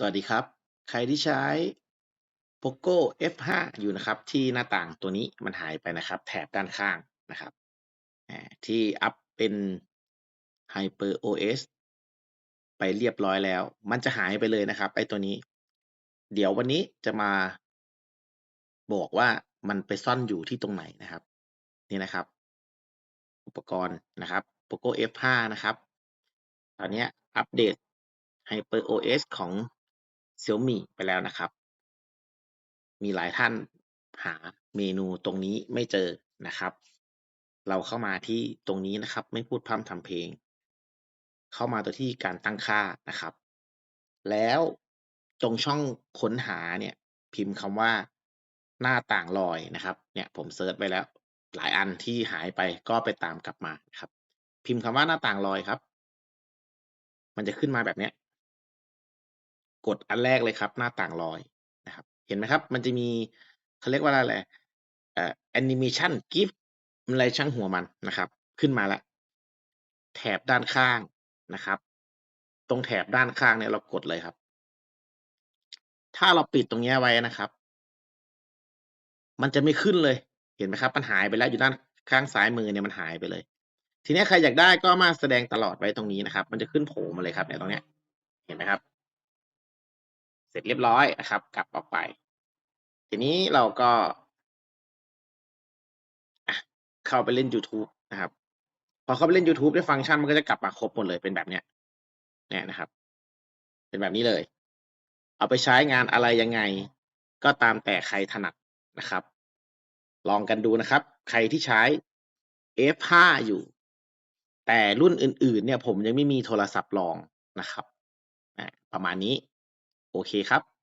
สวัสดีครับ ใครที่ใช้ POCO F5 อยู่นะครับ ที่หน้าต่างตัวนี้มันหายไปนะครับ แถบด้านข้างนะครับ ที่อัปเป็น HyperOS ไปเรียบร้อยแล้ว มันจะหายไปเลยนะครับไอ้ตัวนี้ เดี๋ยววันนี้จะมา บอกว่ามันไปซ่อนอยู่ที่ตรงไหนนะครับ นี่นะครับ อุปกรณ์นะครับ POCO F5 นะครับ ตอนนี้อัปเดต HyperOS ของ Xiaomi ไปแล้วนะครับ มีหลายท่านหาเมนูตรงนี้ไม่เจอนะครับ เราเข้ามาที่ตรงนี้นะครับ ไม่พูดพร่ำทำเพลง เข้ามาตัวที่การตั้งค่านะครับ แล้วตรงช่องค้นหาเนี่ย พิมพ์คำว่าหน้าต่างลอยนะครับ เนี่ยผมเซิร์ชไปแล้ว หลายอันที่หายไปก็ไปตามกลับมาครับ พิมพ์คำว่าหน้าต่างลอยครับ มันจะขึ้นมาแบบนี้ กดอันแรกเลยครับ หน้าต่างลอยนะครับ เห็นไหมครับ มันจะมีเขาเรียกว่าอะไรเอ่อแอนิเมชันกิฟอะไรช่างหัวมันนะครับ ขึ้นมาแล้วแถบด้านข้างนะครับ ตรงแถบด้านข้างเนี่ยเรากดเลยครับ ถ้าเราปิดตรงนี้ไว้นะครับ มันจะไม่ขึ้นเลย เห็นไหมครับ มันหายไปแล้วอยู่ด้านข้างซ้ายมือเนี่ยมันหายไปเลย ทีนี้ใครอยากได้ก็มาแสดงตลอดไว้ตรงนี้นะครับ มันจะขึ้นโผล่มาเลยครับเนี่ยตรงเนี้ย เห็นไหมครับ ร็จเรียบร้อยนะครับ กลับออกไป ทีนี้เราก็เข้าไปเล่นยูทูบนะครับ พอเข้าไปเล่นยูทูบได้ฟังก์ชันมันก็จะกลับมาครบหมดเลยเป็นแบบเนี้ยเนี่ยนะครับ เป็นแบบนี้เลย เอาไปใช้งานอะไรยังไง ก็ตามแต่ใครถนัดนะครับ ลองกันดูนะครับ ใครที่ใช้ F5 อยู่ แต่รุ่นอื่น ๆ เนี่ย ผมยังไม่มีโทรศัพท์รองนะครับอ่าประมาณนี้ โอเคครับ